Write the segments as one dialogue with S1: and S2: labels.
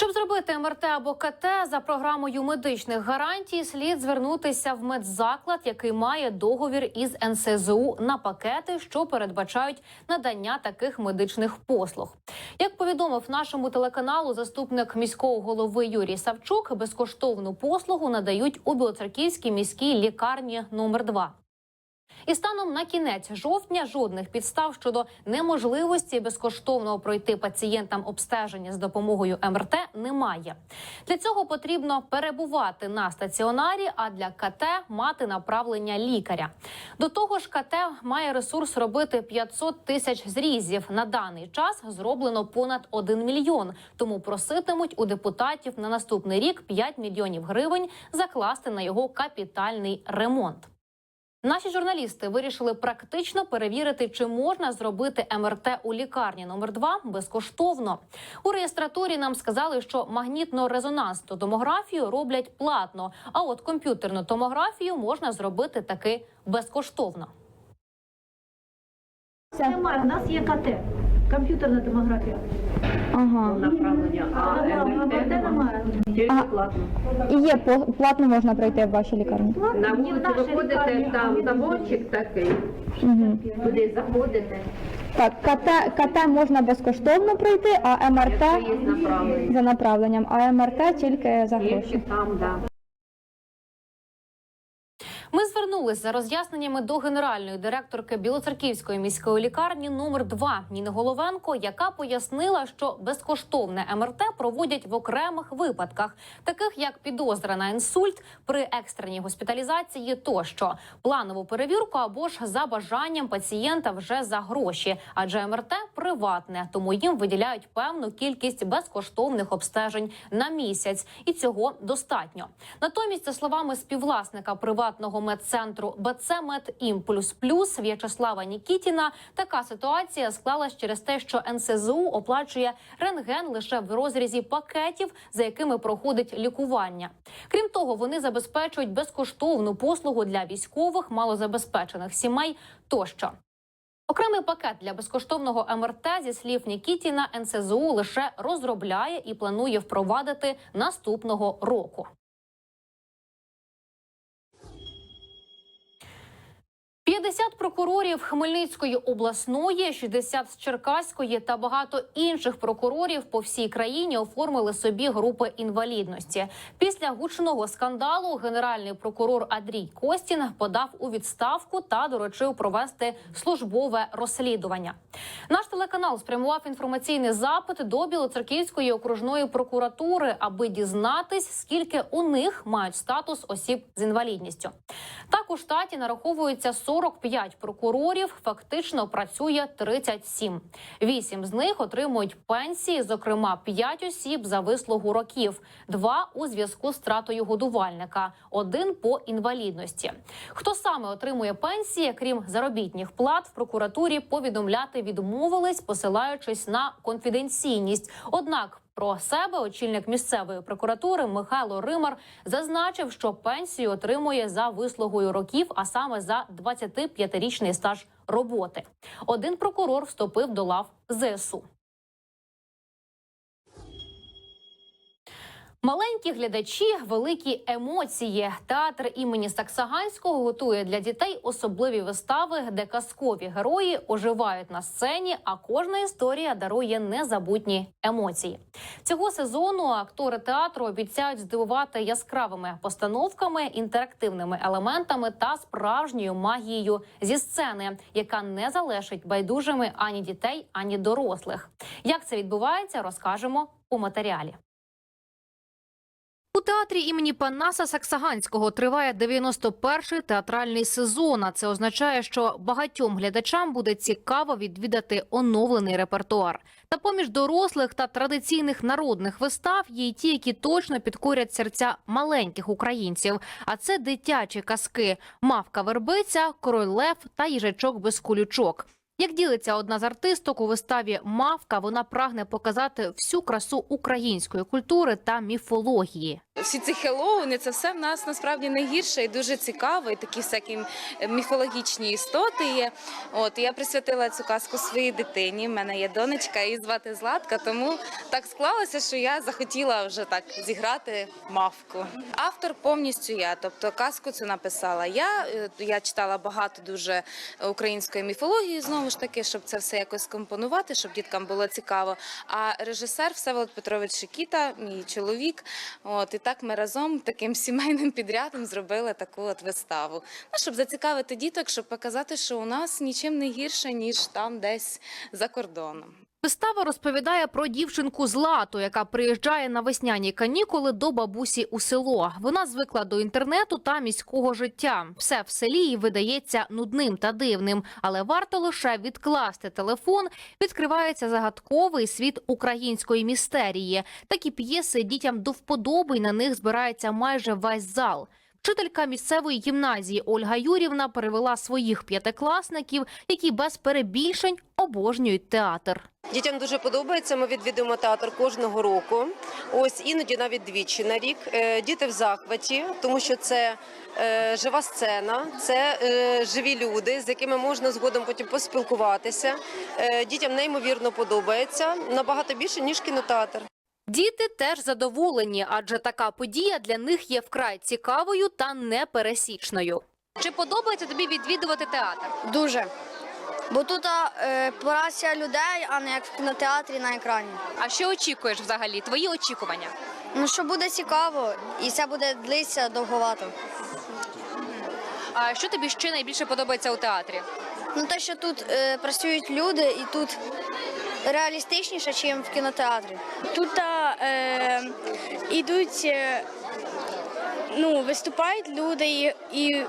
S1: Щоб зробити МРТ або КТ за програмою медичних гарантій, слід звернутися в медзаклад, який має договір із НСЗУ на пакети, що передбачають надання таких медичних послуг. Як повідомив нашому телеканалу заступник міського голови Юрій Савчук, безкоштовну послугу надають у Білоцерківській міській лікарні номер 2 і станом на кінець жовтня жодних підстав щодо неможливості безкоштовно пройти пацієнтам обстеження з допомогою МРТ немає. Для цього потрібно перебувати на стаціонарі, а для КТ мати направлення лікаря. До того ж, КТ має ресурс робити 500 тисяч зрізів. На даний час зроблено понад 1 мільйон. Тому проситимуть у депутатів на наступний рік 5 мільйонів гривень закласти на його капітальний ремонт. Наші журналісти вирішили практично перевірити, чи можна зробити МРТ у лікарні номер 2 безкоштовно. У реєстратурі нам сказали, що магнітно-резонансну томографію роблять платно, а от комп'ютерну томографію можна зробити таки безкоштовно.
S2: Немає, у нас є КТ, комп'ютерна томографія.
S3: Ага.
S4: направлення, а
S2: МРТ
S4: МРТ
S2: немає.
S4: тільки
S3: А-
S4: платно.
S3: І є по- платно можна пройти в вашій лікарні.
S4: На вулиці виходите, там
S2: ні,
S4: такий,
S3: Угу.
S4: туди заходите,
S3: Так, КТ, КТ можна безкоштовно пройти, а МРТ
S4: якщо є направлення.
S3: за направленням, а МРТ тільки за
S4: Тільки
S3: гроші.
S4: там, да.
S1: Звернулись за роз'ясненнями до генеральної директорки Білоцерківської міської лікарні номер 2 Ніни Головенко, яка пояснила, що безкоштовне МРТ проводять в окремих випадках, таких як підозра на інсульт при екстреній госпіталізації, тощо планову перевірку або ж за бажанням пацієнта вже за гроші, адже МРТ приватне, тому їм виділяють певну кількість безкоштовних обстежень на місяць, і цього достатньо. Натомість, за словами співвласника приватного медцентру БЦ Мед Імпульс Плюс В'ячеслава Нікітіна, така ситуація склалась через те, що НСЗУ оплачує рентген лише в розрізі пакетів, за якими проходить лікування. Крім того, вони забезпечують безкоштовну послугу для військових, малозабезпечених сімей тощо. Окремий пакет для безкоштовного МРТ зі слів Нікітіна НСЗУ лише розробляє і планує впровадити наступного року. П'ятдесят прокурорів Хмельницької обласної, 60 з Черкаської та багато інших прокурорів по всій країні оформили собі групи інвалідності. Після гучного скандалу генеральний прокурор Андрій Костін подав у відставку та доручив провести службове розслідування. Наш телеканал спрямував інформаційний запит до Білоцерківської окружної прокуратури, аби дізнатись, скільки у них мають статус осіб з інвалідністю. Так у штаті нараховується 45 прокурорів. Фактично працює 37. Вісім з них отримують пенсії, зокрема 5 осіб за вислугу років, два у зв'язку з стратою годувальника, один по інвалідності. Хто саме отримує пенсії, крім заробітних плат, в прокуратурі повідомляти відмовились, посилаючись на конфіденційність. Однак про себе очільник місцевої прокуратури Михайло Римар зазначив, що пенсію отримує за вислугою років, а саме за 25-річний стаж роботи. Один прокурор вступив до лав ЗСУ. Маленькі глядачі, великі емоції. Театр імені Саксаганського готує для дітей особливі вистави, де казкові герої оживають на сцені, а кожна історія дарує незабутні емоції. Цього сезону актори театру обіцяють здивувати яскравими постановками, інтерактивними елементами та справжньою магією зі сцени, яка не залишить байдужими ані дітей, ані дорослих. Як це відбувається, розкажемо у матеріалі. У театрі імені Панаса Саксаганського триває 91-й театральний сезон. А це означає, що багатьом глядачам буде цікаво відвідати оновлений репертуар. Та поміж дорослих та традиційних народних вистав є й ті, які точно підкорять серця маленьких українців. А це дитячі казки: мавка вербиця, король лев та їжачок без колючок. Як ділиться одна з артисток у виставі Мавка, вона прагне показати всю красу української культури та міфології.
S5: Всі ці хеллоуни, це все в нас насправді найгірше і дуже цікаво. І такі всякі міфологічні істоти є. От я присвятила цю казку своїй дитині. У мене є донечка, її звати Златка. Тому так склалося, що я захотіла вже так зіграти мавку. Автор повністю я, тобто казку цю написала я. Е, Я читала багато дуже української міфології, знову ж таки, щоб це все якось скомпонувати, щоб діткам було цікаво. А режисер Всеволод Петрович Шикіта, мій чоловік. От і так ми разом таким сімейним підрядом зробили таку от виставу. Ну, щоб зацікавити діток, щоб показати, що у нас нічим не гірше, ніж там десь за кордоном.
S1: Вистава розповідає про дівчинку Злату, яка приїжджає на весняні канікули до бабусі у село. Вона звикла до інтернету та міського життя. Все в селі їй видається нудним та дивним, але варто лише відкласти телефон. Відкривається загадковий світ української містерії. Такі п'єси дітям до вподоби, на них збирається майже весь зал. Вчителька місцевої гімназії Ольга Юрівна перевела своїх п'ятикласників, які без перебільшень обожнюють театр.
S6: Дітям дуже подобається. Ми відвідуємо театр кожного року. Ось іноді навіть двічі на рік. Е, Діти в захваті, тому що це е, жива сцена, це е, живі люди, з якими можна згодом потім поспілкуватися. Дітям неймовірно подобається набагато більше ніж кінотеатр.
S1: Діти теж задоволені, адже така подія для них є вкрай цікавою та непересічною. Чи подобається тобі відвідувати театр?
S7: Дуже. Бо тут е, праця людей, а не як в кінотеатрі на екрані.
S1: А що очікуєш взагалі? Твої очікування?
S7: Ну що буде цікаво, і це буде длитися довговато.
S1: А що тобі ще найбільше подобається у театрі?
S7: Ну те, що тут е, працюють люди, і тут реалістичніше, ніж в кінотеатрі.
S8: Тут е, ідуть, е, ну, виступають люди і, і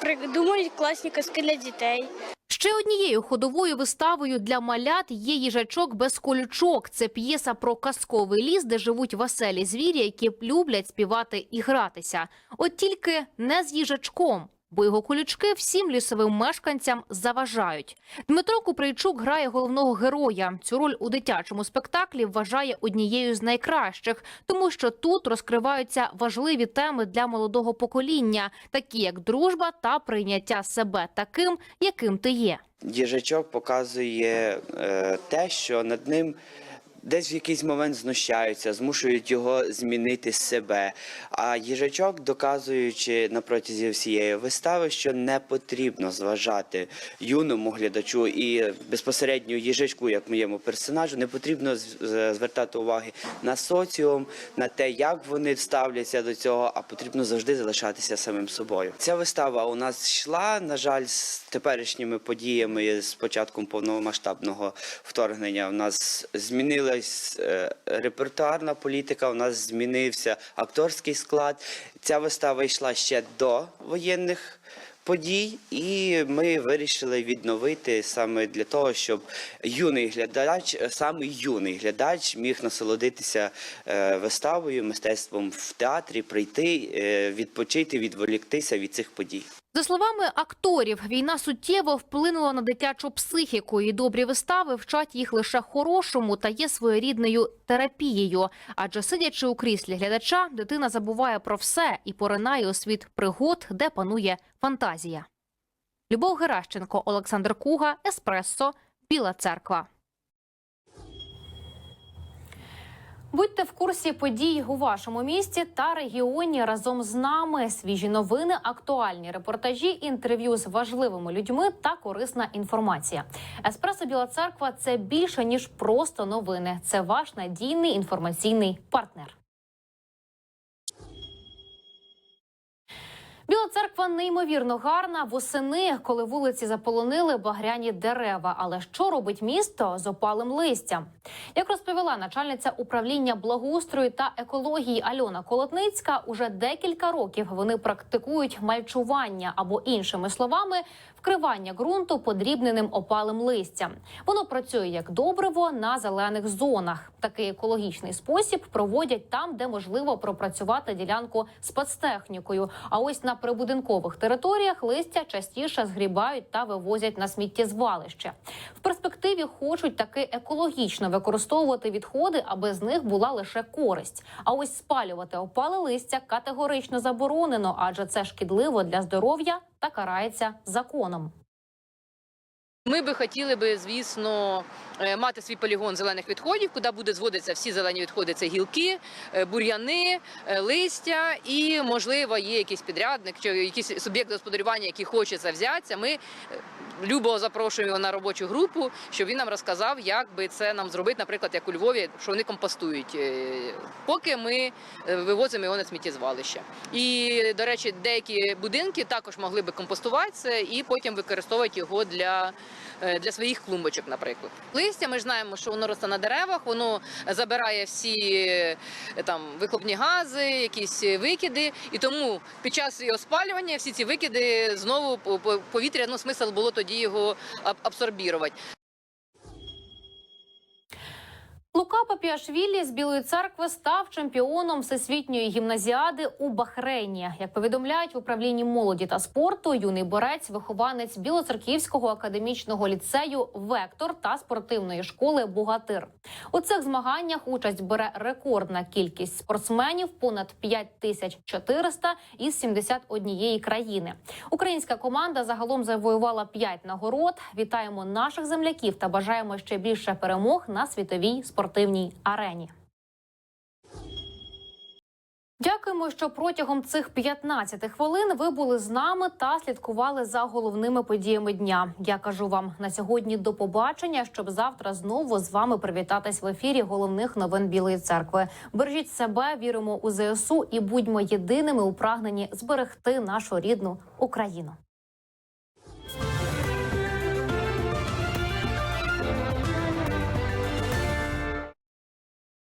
S8: придумують класні казки для дітей.
S1: Ще однією ходовою виставою для малят є їжачок без колючок. Це п'єса про казковий ліс, де живуть веселі звірі, які люблять співати і гратися. От тільки не з їжачком. Бо його колючки всім лісовим мешканцям заважають. Дмитро Куприйчук грає головного героя. Цю роль у дитячому спектаклі вважає однією з найкращих, тому що тут розкриваються важливі теми для молодого покоління, такі як дружба та прийняття себе таким, яким ти є.
S9: Їжачок показує е, те, що над ним десь в якийсь момент знущаються, змушують його змінити себе. А їжачок, доказуючи на протязі всієї вистави, що не потрібно зважати юному глядачу і безпосередньо їжачку, як моєму персонажу, не потрібно звертати уваги на соціум, на те, як вони ставляться до цього, а потрібно завжди залишатися самим собою. Ця вистава у нас йшла, на жаль, з теперішніми подіями з початком повномасштабного вторгнення. У нас змінилась е, репертуарна політика, у нас змінився акторський склад. Ця вистава йшла ще до воєнних. Подій, і ми вирішили відновити саме для того, щоб юний глядач, е, саме юний глядач міг насолодитися е, виставою, мистецтвом в театрі, прийти, е, відпочити, відволіктися від цих подій.
S1: За словами акторів, війна суттєво вплинула на дитячу психіку, і добрі вистави вчать їх лише хорошому та є своєрідною терапією. Адже сидячи у кріслі глядача, дитина забуває про все і поринає у світ пригод, де панує фантазія. Любов Геращенко, Олександр Куга, Еспресо, Біла Церква. Будьте в курсі подій у вашому місті та регіоні разом з нами. Свіжі новини, актуальні репортажі, інтерв'ю з важливими людьми та корисна інформація. Еспресо Біла Церква це більше ніж просто новини. Це ваш надійний інформаційний партнер. Біла церква неймовірно гарна восени, коли вулиці заполонили багряні дерева. Але що робить місто з опалим листям? Як розповіла начальниця управління благоустрою та екології Альона Колотницька, уже декілька років вони практикують мальчування або іншими словами вкривання ґрунту подрібненим опалим листям. Воно працює як добриво на зелених зонах. Такий екологічний спосіб проводять там, де можливо пропрацювати ділянку спецтехнікою. А ось на прибудинкових територіях листя частіше згрібають та вивозять на сміттєзвалище. В перспективі хочуть таки екологічно використовувати відходи, аби з них була лише користь. А ось спалювати опале листя категорично заборонено, адже це шкідливо для здоров'я та карається законом.
S10: Ми би хотіли би, звісно, мати свій полігон зелених відходів, куди буде зводитися всі зелені відходи. Це гілки, е, бур'яни, е, листя, і можливо є якийсь підрядник чи якийсь суб'єкт господарювання, який хоче це взятися. Ми е, любо запрошуємо на робочу групу, щоб він нам розказав, як би це нам зробити, наприклад, як у Львові, що вони компостують, е, поки ми е, вивозимо його на сміттєзвалище. І, до речі, деякі будинки також могли би компостувати це і потім використовувати його для, е, для своїх клумбочок, наприклад. Листя ми ж знаємо, що воно росте на деревах, воно забирає всі е, там вихлопні гази, якісь викиди, і тому під час його спалювання всі ці викиди знову по- по- повітря, ну смисл було тоді його абсорбірувати.
S1: Лука Папіашвілі з Білої церкви став чемпіоном всесвітньої гімназіади у Бахрейні. Як повідомляють в управлінні молоді та спорту, юний борець, вихованець Білоцерківського академічного ліцею Вектор та спортивної школи Богатир. У цих змаганнях участь бере рекордна кількість спортсменів понад 5400 із 71 країни. Українська команда загалом завоювала 5 нагород. Вітаємо наших земляків та бажаємо ще більше перемог на світовій спортивній арені. Дякуємо, що протягом цих 15 хвилин ви були з нами та слідкували за головними подіями дня. Я кажу вам на сьогодні до побачення, щоб завтра знову з вами привітатись в ефірі головних новин Білої церкви. Бережіть себе, віримо у ЗСУ і будьмо єдиними у прагненні зберегти нашу рідну Україну.